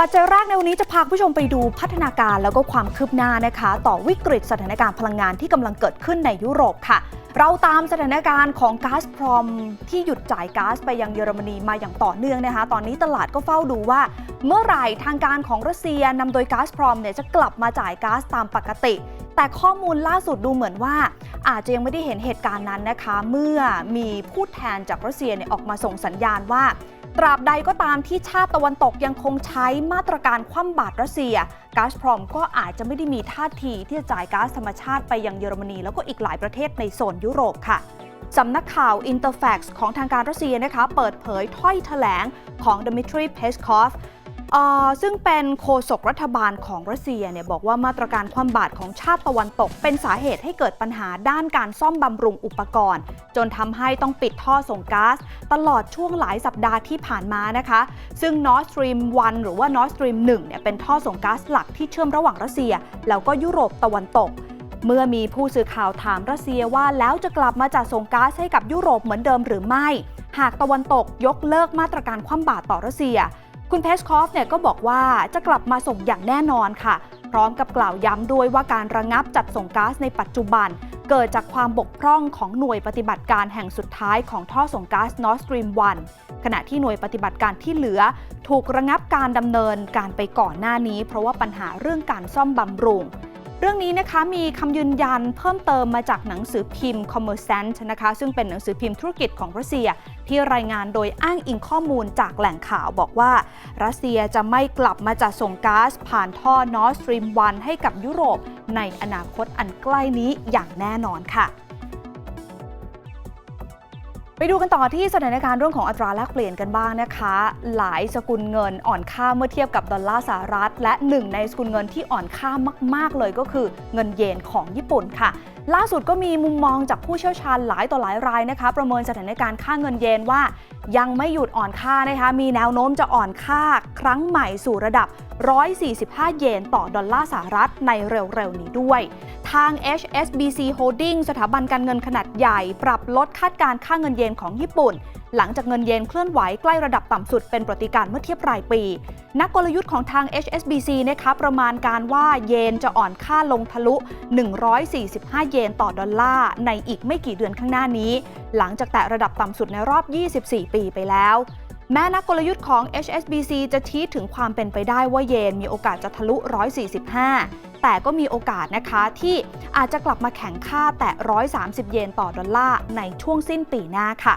ปัจจัยแรกในวันนี้จะพาคุณผู้ชมไปดูพัฒนาการแล้วก็ความคืบหน้านะคะ ต่อวิกฤตสถานการณ์พลังงานที่กำลังเกิดขึ้นในยุโรปค่ะ เราตามสถานการณ์ของก๊าซพรอมที่หยุดจ่ายก๊าซไปยังเยอรมนีมาอย่างต่อเนื่องนะคะ ตอนนี้ตลาดก็เฝ้าดูว่า เมื่อไหร่ทางการของรัสเซียนำโดยก๊าซพรอมเนี่ยจะกลับมาจ่ายก๊าซตามปกติ แต่ข้อมูลล่าสุดดูเหมือนว่าอาจจะยังไม่ได้เห็นเหตุการณ์นั้นนะคะ เมื่อมีผู้แทนจากรัสเซียเนี่ยออกมาส่งสัญญาณว่า ตราบใดก็ตามที่ชาติตะวันตกยังคงใช้มาตรการคว่ำบาตรรัสเซียก๊าซพรอมก็อาจจะไม่ได้มีท่าทีที่จะจ่ายก๊าซธรรมชาติไปยังเยอรมนี แล้วก็อีกหลายประเทศในโซนยุโรปค่ะสำนักข่าว Interfax ของทางการรัสเซียนะคะ เปิดเผยถ้อยแถลงของดมิทรีเพสคอฟ ซึ่งเป็นโฆษกรัฐบาลของรัสเซียเนี่ยบอกว่ามาตรการคว่ำบาตรของชาติตะวันตก เป็นสาเหตุให้เกิดปัญหาด้านการซ่อมบำรุงอุปกรณ์ จนทำให้ต้องปิดท่อส่งก๊าซตลอดช่วงหลายสัปดาห์ที่ผ่านมานะคะ ซึ่ง Nord Stream 1 หรือว่า Nord Stream 1เนี่ยเป็นท่อส่งก๊าซหลักที่เชื่อมระหว่างรัสเซีย แล้วก็ยุโรปตะวันตกเมื่อมีผู้สื่อข่าวถามรัสเซียว่าแล้วจะกลับมาจัดส่งก๊าซให้กับยุโรปเหมือนเดิมหรือไม่ หากตะวันตกยกเลิกมาตรการคว่ำบาตรต่อรัสเซีย คุณเพสคอฟเนี่ยก็บอกว่าจะกลับมาส่งอย่างแน่นอนค่ะ พร้อมกับกล่าวย้ำด้วยว่าการระงับจัดส่งก๊าซในปัจจุบัน เกิดจากความบกพร่องของหน่วยปฏิบัติการแห่งสุดท้ายของท่อส่งก๊าซ Nord Stream 1 ขณะที่หน่วยปฏิบัติการที่เหลือ ถูกระงับการดำเนินการไปก่อนหน้านี้ เพราะว่าปัญหาเรื่องการซ่อมบำรุง รื่องนี้นะคะมีคำยืนยันเพิ่มเติมมาจากหนังสือพิมพ์ Commercant นะคะซึ่งเป็นหนังสือพิมพ์ธุรกิจของรัสเซีย ที่รายงานโดยอ้างอิงข้อมูลจากแหล่งข่าวบอกว่า รัสเซียจะไม่กลับมาจัดส่งก๊าซผ่านท่อ Nord Stream 1ให้กับยุโรปในอนาคตอันใกล้นี้อย่างแน่นอนค่ะ ดูกันต่อที่สถานการณ์เรื่องของอัตราแลกเปลี่ยนกันบ้างนะคะ หลายสกุลเงินอ่อนค่าเมื่อเทียบกับดอลลาร์สหรัฐ และหนึ่งในสกุลเงินที่อ่อนค่ามาก ๆ เลยก็คือเงินเยนของญี่ปุ่นค่ะ ล่าสุดก็มีมุมมองจากผู้เชี่ยวชาญหลายต่อหลายรายนะคะ ประเมินสถานการณ์ค่าเงินเยนว่า ยังไม่หยุดอ่อนค่านะคะ มีแนวโน้มจะอ่อนค่าครั้งใหม่สู่ระดับ 145 เยนต่อดอลลาร์สหรัฐในเร็วๆนี้ด้วย ทาง HSBC Holding สถาบันการเงินขนาดใหญ่ ปรับลดคาดการค่าเงินเยนของญี่ปุ่น หลังจากเงินเยนเคลื่อนไหวใกล้ระดับต่ำสุดเป็นประติการเมื่อเทียบรายปี นักกลยุทธ์ของทาง HSBC นะคะประมาณการว่าเยนจะอ่อนค่าลงทะลุ 145 เยนต่อดอลลาร์ในอีกไม่กี่เดือนข้างหน้านี้ หลังจากแตะระดับต่ำสุดในรอบ 24 ปีไปแล้วแม้นักกลยุทธ์ของ HSBC จะชี้ถึงความเป็นไปได้ว่าเยนมีโอกาสจะทะลุ 145 แต่ก็มีโอกาสนะคะที่อาจจะกลับมาแข่งค่าแตะ130 เยนต่อดอลลาร์ในช่วงสิ้นปีหน้าค่ะ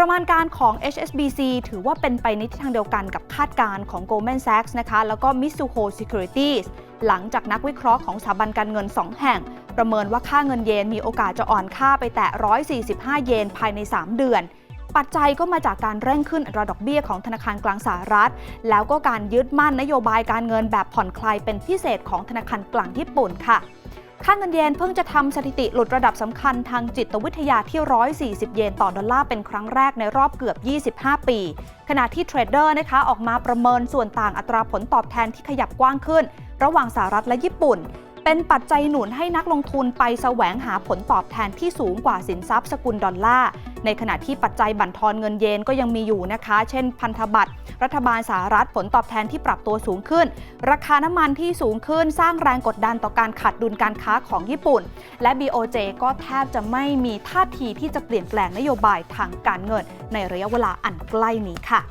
ประมาณการของ HSBC ถือว่าเป็นไปในทิศทางเดียวกันกับคาดการณ์ของ Goldman Sachs นะคะ แล้วก็ Mizuho Securities หลังจากนักวิเคราะห์ของสถาบันการเงิน 2 แห่ง ประเมินว่าค่าเงินเยนมีโอกาสจะอ่อนค่าไปแตะ145 เยนภายใน 3 เดือน ปัจจัยก็มาจากการเร่งขึ้นอัตราดอกเบี้ยของธนาคารกลางสหรัฐ แล้วก็การยึดมั่นนโยบายการเงินแบบผ่อนคลายเป็นพิเศษของธนาคารกลางญี่ปุ่นค่ะ ค่าเงินเยนเพิ่งจะทำสถิติหลุดระดับสำคัญทางจิตวิทยาที่ 140 เยนต่อดอลลาร์เป็นครั้งแรกในรอบเกือบ 25 ปี ขณะที่เทรดเดอร์นะคะออกมาประเมินส่วนต่างอัตราผลตอบแทนที่ขยับกว้างขึ้น ระหว่างสหรัฐและญี่ปุ่น เป็นปัจจัยหนุนให้นักลงทุนไปแสวงหาผลตอบแทนที่สูงกว่าสินทรัพย์สกุลดอลลาร์ ในขณะที่ปัจจัยบั่นทอนเงินเยนก็ยังมีอยู่นะคะ เช่น พันธบัตรรัฐบาลสหรัฐผลตอบแทนที่ปรับตัวสูงขึ้น ราคาน้ำมันที่สูงขึ้นสร้างแรงกดดันต่อการขาดดุลการค้าของญี่ปุ่น และ BOJ ก็แทบจะไม่มีท่าทีที่จะเปลี่ยนแปลงนโยบายทางการเงินในระยะเวลาอันใกล้นี้ค่ะ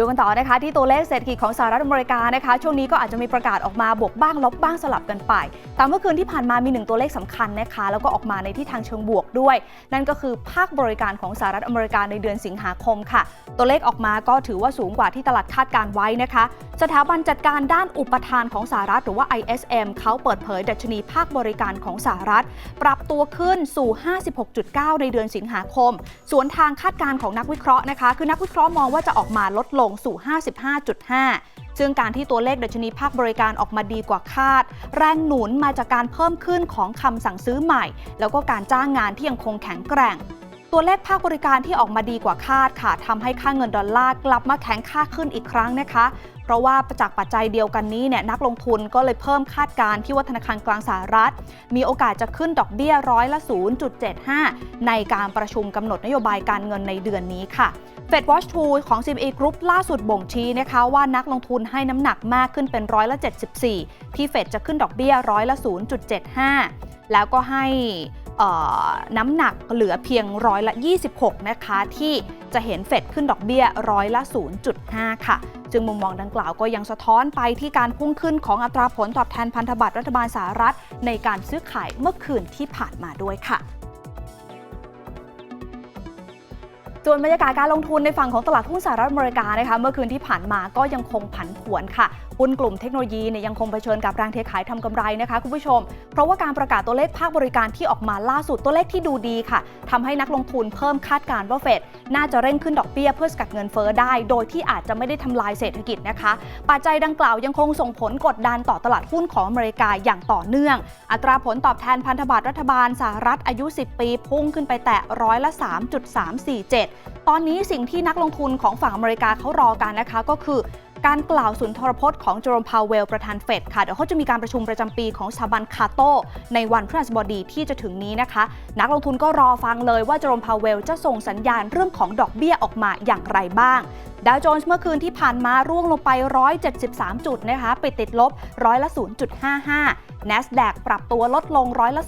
ดูกันต่อนะคะที่ตัวเลขเศรษฐกิจของสหรัฐอเมริกานะคะ ช่วงนี้ก็อาจจะมีประกาศออกมาบวกบ้างลบบ้างสลับกันไปแต่เมื่อคืนที่ผ่านมามีหนึ่งตัวเลขสำคัญนะคะ แล้วก็ออกมาในที่ทางเชิงบวกด้วย นั่นก็คือภาคบริการของสหรัฐอเมริกาในเดือนสิงหาคมค่ะ ตัวเลขออกมาก็ถือว่าสูงกว่าที่ตลาดคาดการไว้นะคะ สถาบันจัดการด้านอุปทานของสหรัฐหรือว่า ISM เขาเปิดเผยดัชนีภาคบริการของสหรัฐ ปรับตัวขึ้นสู่ 56.9 ในเดือนสิงหาคม สวนทางคาดการณ์ของนักวิเคราะห์นะคะ คือนักวิเคราะห์มองว่าจะออกมาลดลงสู่ 55.5 ซึ่งการที่ตัวเลขดัชนีภาคบริการออกมาดีกว่าคาด แรงหนุนมาจากการเพิ่มขึ้นของคำสั่งซื้อใหม่ แล้วก็การจ้างงานที่ยังคงแข็งแกร่ง ตัวเลขภาคบริการที่ออกมาดีกว่าคาดค่ะทำให้ค่าเงินดอลลาร์กลับมาแข็งค่าขึ้นอีกครั้งนะคะ เพราะว่าจากปัจจัยเดียวกันนี้เนี่ยนักลงทุนก็เลยเพิ่มคาดการณ์ที่ว่าธนาคารกลางสหรัฐ มีโอกาสจะขึ้นดอกเบี้ยร้อยละ 0.75 ในการประชุมกำหนดนโยบายการเงินในเดือนนี้ค่ะ Fed Watch 2ของ CME Group ล่าสุดบ่งชี้นะคะว่านักลงทุนให้น้ำหนักมากขึ้นเป็นร้อยละ 74 ที่เฟดจะขึ้นดอกเบี้ยร้อยละ 0.75 แล้วก็ให้ น้ำหนักเหลือเพียงร้อยละ 26 นะคะ ที่จะเห็นเฟดขึ้นดอกเบี้ยร้อยละ 0.5 ค่ะซึ่งมุมมองดังกล่าวก็ยังสะท้อนไปที่การพุ่งขึ้นของอัตราผลตอบแทนพันธบัตรรัฐบาลสหรัฐ ในการซื้อขายเมื่อคืนที่ผ่านมาด้วยค่ะส่วนบรรยากาศการลงทุนในฝั่งของตลาดหุ้นสหรัฐอเมริกานะคะเมื่อคืนที่ผ่านมาก็ยังคงผันผวนค่ะ หุ้นกลุ่มเทคโนโลยีเนี่ยยังคงเผชิญกับแรงเทขายทำกำไรนะคะคุณผู้ชม เพราะว่าการประกาศตัวเลขภาคบริการที่ออกมาล่าสุดตัวเลขที่ดูดีค่ะทำให้นักลงทุนเพิ่มคาดการณ์ว่าเฟดน่าจะเร่งขึ้นดอกเบี้ยเพื่อสกัดเงินเฟ้อได้ โดยที่อาจจะไม่ได้ทำลายเศรษฐกิจนะคะ ปัจจัยดังกล่าวยังคงส่งผลกดดันต่อตลาดหุ้นของอเมริกาอย่างต่อเนื่อง อัตราผลตอบแทนพันธบัตรรัฐบาลสหรัฐอายุ 10 ปี พุ่งขึ้นไปแตะร้อยละ 3.347 ตอนนี้สิ่งที่นักลงทุนของฝั่งอเมริกาเขารอกันนะคะก็คือ การกล่าวสุนทรพจน์ของเจอร์มพาวเวลประธานเฟดค่ะเดี๋ยวเขาจะมีการประชุมประจำปีของสถาบันคาโตในวันพฤหัสบดีที่จะถึงนี้นะคะ นักลงทุนก็รอฟังเลยว่าเจอร์มพาวเวลจะส่งสัญญาณเรื่องของดอกเบี้ยออกมาอย่างไรบ้างดาวโจนส์เมื่อคืนที่ผ่านมาร่วงลงไป 173 จุดนะคะปิดติดลบร้อยละ 0.55 NASDAQ ปรับตัวลดลงร้อยละ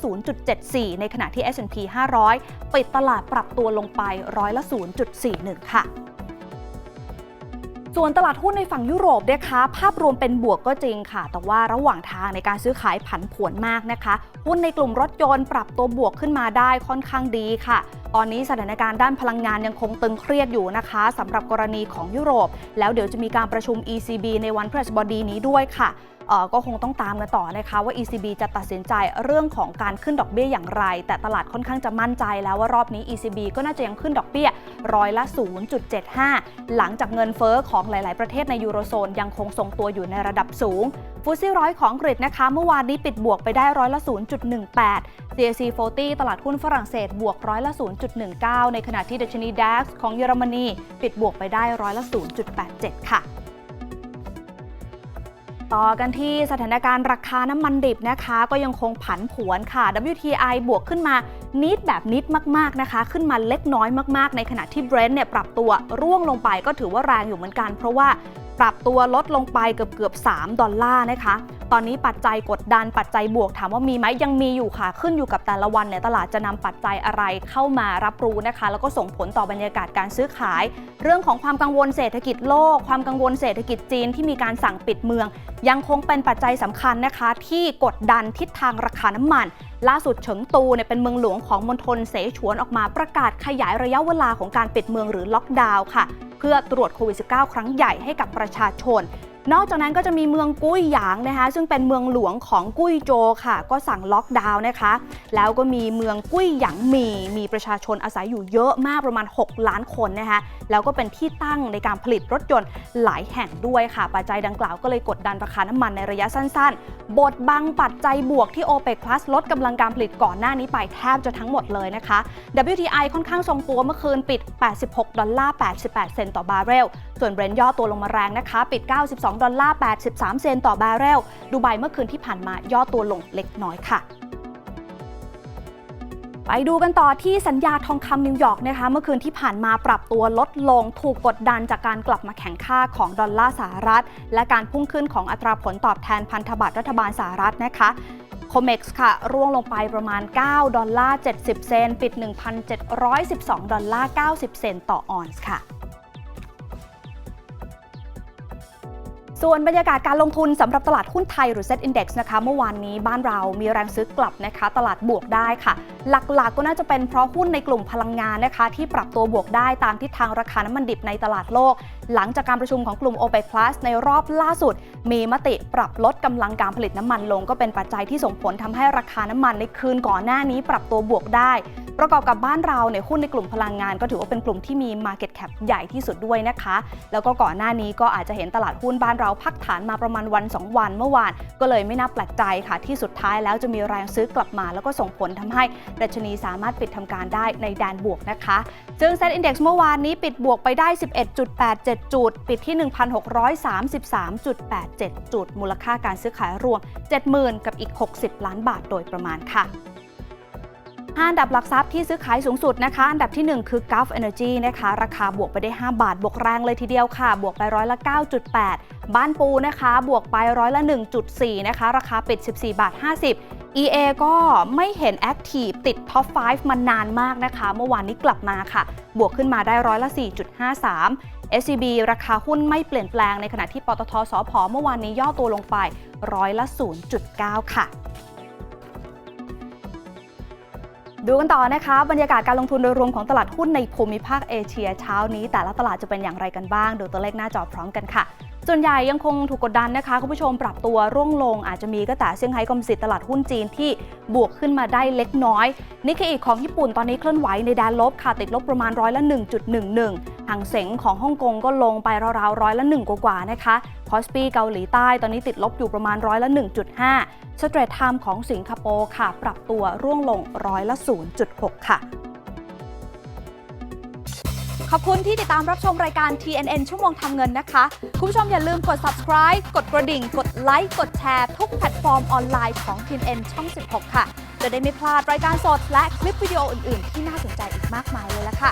0.74 ในขณะที่ S&P 500 ปิดตลาดปรับตัวลงไปร้อยละ 0.41 ค่ะ ส่วนตลาดหุ้นในฝั่งยุโรปนะคะภาพรวมเป็นบวกก็จริงค่ะ แต่ว่าระหว่างทางในการซื้อขายผันผวนมากนะคะ หุ้นในกลุ่มรถยนต์ปรับตัวบวกขึ้นมาได้ค่อนข้างดีค่ะ ตอนนี้สถานการณ์ด้านพลังงานยังคงตึงเครียดอยู่นะคะสำหรับกรณีของยุโรป แล้วเดี๋ยวจะมีการประชุม ECB ในวันพฤหัสบดีนี้ด้วยค่ะก็คงต้องตามกันต่อนะคะว่า ECB จะตัดสินใจเรื่องของการขึ้นดอกเบี้ยอย่างไร แต่ตลาดค่อนข้างจะมั่นใจแล้วว่ารอบนี้ ECB ก็น่าจะยังขึ้นดอกเบี้ยร้อยละ 0.75 หลังจากเงินเฟ้อของหลาย ๆ ประเทศในยูโรโซนยังคงทรงตัวอยู่ในระดับสูง ฟูซี่ร้อยของอังกนะคะ เมื่อวานนี้ปิดบวกไปได้ร้อยละ 0.18 CAC 40 ตลาดหุ้นฝรั่งเศสบวกร้อยละ 0.19 ในขณะที่ดัชนี DAX ของเยอรมนีปิดบวกไปได้ร้อยละ 0.87 ค่ะต่อกันที่สถานการณ์ราคาน้ำมันดิบนะคะ ก็ยังคงผันผวนค่ะ WTI บวกขึ้นมานิดแบบนิดมากๆนะคะ ขึ้นมาเล็กน้อยมากๆ ในขณะที่ Brent เนี่ยปรับตัวร่วงลงไปก็ถือว่าแรงอยู่เหมือนกัน เพราะว่า ปรับตัวลดลงไปเกือบเกือบ3ดอลลาร์นะคะ ตอนนี้ปัจจัยกดดันปัจจัยบวกถามว่ามีไหมยังมีอยู่ค่ะ ขึ้นอยู่กับแต่ละวันเนี่ยตลาดจะนำปัจจัยอะไรเข้ามารับรู้นะคะ แล้วก็ส่งผลต่อบรรยากาศการซื้อขาย เรื่องของความกังวลเศรษฐกิจโลก ความกังวลเศรษฐกิจจีนที่มีการสั่งปิดเมือง ยังคงเป็นปัจจัยสำคัญนะคะ ที่กดดันทิศทางราคาน้ำมัน ล่าสุดเฉิงตูเนี่ยเป็นเมืองหลวงของมณฑลเสฉวนออกมาประกาศขยายระยะเวลาของการปิดเมืองหรือล็อกดาวน์ค่ะ เพื่อตรวจโควิด -19 ครั้งใหญ่ให้กับประชาชน นอกจากนั้นก็จะมีเมืองกุ้ยหยางนะคะ ซึ่งเป็นเมืองหลวงของกุ้ยโจค่ะ ก็สั่งล็อกดาวน์นะคะ แล้วก็มีเมืองกุ้ยหยางมี มีประชาชนอาศัยอยู่เยอะมากประมาณ 6 ล้านคนนะคะ แล้วก็เป็นที่ตั้งในการผลิตรถยนต์หลายแห่งด้วยค่ะ ปัจจัยดังกล่าวก็เลยกดดันราคาน้ำมันในระยะสั้นๆ บทบังปัจจัยบวกที่ OPEC Plus ลดกำลังการผลิตก่อนหน้านี้ไปแทบจะทั้งหมดเลยนะคะ WTI ค่อนข้างทรงตัวเมื่อคืนปิด 86 ดอลลาร์ 88 เซนต์ต่อบาร์เรล ส่วนเบรนท์ย่อตัวลงมาแรงนะคะ ปิด 92 ดอลลาร์ 83 เซนต์ต่อบาร์เรล ดูไบเมื่อคืนที่ผ่านมาย่อตัวลงเล็กน้อยค่ะไปดูกันต่อที่สัญญาทองคำนิวยอร์กนะคะเมื่อคืนที่ผ่านมาปรับตัวลดลงถูกกดดันจากการกลับมาแข่งค่าของดอลลาร์สหรัฐ และการพุ่งขึ้นของอัตราผลตอบแทนพันธบัตรรัฐบาลสหรัฐนะคะโคเม็กซ์ค่ะ ร่วงลงไปประมาณ 9 ดอลลาร์ 70 เซนต์ปิด 1,712 ดอลลาร์ 90 เซนต์ต่อออนซ์ค่ะ ส่วนบรรยากาศการลงทุนสำหรับตลาดหุ้นไทยหรือ Set Index นะคะ เมื่อวานนี้บ้านเรามีแรงซื้อกลับนะคะ ตลาดบวกได้ค่ะ หลักๆก็น่าจะเป็นเพราะหุ้นในกลุ่มพลังงานนะคะ ที่ปรับตัวบวกได้ตามทิศทางราคาน้ำมันดิบในตลาดโลก หลังจากการประชุมของกลุ่ม OPEC Plus ในรอบล่าสุด มีมติปรับลดกำลังการผลิตน้ำมันลง ก็เป็นปัจจัยที่ส่งผลทำให้ราคาน้ำมันในคืนก่อนหน้านี้ปรับตัวบวกได้ ประกอบกับบ้านเราเนี่ยหุ้นในกลุ่มพลังงานก็ถือว่าเป็นกลุ่มที่มี Market Cap ใหญ่ที่สุดด้วยนะคะ แล้วก็ก่อนหน้านี้ก็อาจจะเห็นตลาดหุ้นบ้านเราพักฐานมาประมาณวัน 2 วันเมื่อวาน ก็เลยไม่น่าแปลกใจค่ะ ที่สุดท้ายแล้วจะมีแรงซื้อกลับมา แล้วก็ส่งผลทำให้ดัชนีสามารถปิดทำการได้ในแดนบวกนะคะ ซึ่ง Set Index เมื่อวานนี้ปิดบวกไปได้ 11.87 จุด ปิดที่ 1,633.87 จุด มูลค่าการซื้อขายรวม 70,000 กับอีก 60 ล้านบาทโดยประมาณค่ะ อันดับหลักทรัพย์ที่ซื้อขายสูงสุดนะคะ อันดับที่ 1 คือ Gulf Energy นะคะ ราคาบวกไปได้ 5 บาท บวกแรงเลยทีเดียวค่ะ บวกไปร้อยละ 9.8 บ้านปูนะคะ บวกไปร้อยละ 1.4 นะคะ ราคาปิด 14 บาท 50 EA ก็ไม่เห็น Active ติดท็อป 5 มานานมากนะคะ เมื่อวานนี้กลับมาค่ะ บวกขึ้นมาได้ร้อยละ 4.53 SCB ราคาหุ้นไม่เปลี่ยนแปลงในขณะที่ปตทสพเมื่อวานนี้ย่อตัวลงไปร้อยละ 0.9 ค่ะ ดูกันต่อนะคะบรรยากาศการลงทุนโดยรวมของตลาดหุ้นในภูมิภาคเอเชียเช้านี้ แต่ละตลาดจะเป็นอย่างไรกันบ้าง ดูตัวเลขหน้าจอพร้อมกันค่ะ ส่วนใหญ่ยังคงถูกกดดันนะคะ คุณผู้ชมปรับตัวร่วงลง อาจจะมีก็แต่เซี่ยงไฮ้คอมสิตตลาดหุ้นจีนที่บวกขึ้นมาได้เล็กน้อยนิกเกอิของญี่ปุ่นตอนนี้เคลื่อนไหวในแดนลบค่ะติดลบประมาณร้อยละ1.11หางเสงของฮ่องกงก็ลงไปราวๆร้อยละ1กว่าๆนะคะคอสปีเกาหลีใต้ตอนนี้ติดลบอยู่ประมาณร้อยละ1.5สเตรทไทม์ของสิงคโปร์ค่ะ ปรับตัวร่วงลงร้อยละ0.6 ค่ะ ขอบคุณที่ติดตามรับชมรายการ TNN ชั่วโมงทำเงินนะคะ คุณผู้ชมอย่าลืมกด subscribe กดกระดิ่ง กดไลค์กดแชร์ทุกแพลตฟอร์มออนไลน์ของ TNN ช่อง 16 ค่ะ จะได้ไม่พลาดรายการสดและคลิปวิดีโออื่น ๆ ที่น่าสนใจอีกมากมายเลยละค่ะ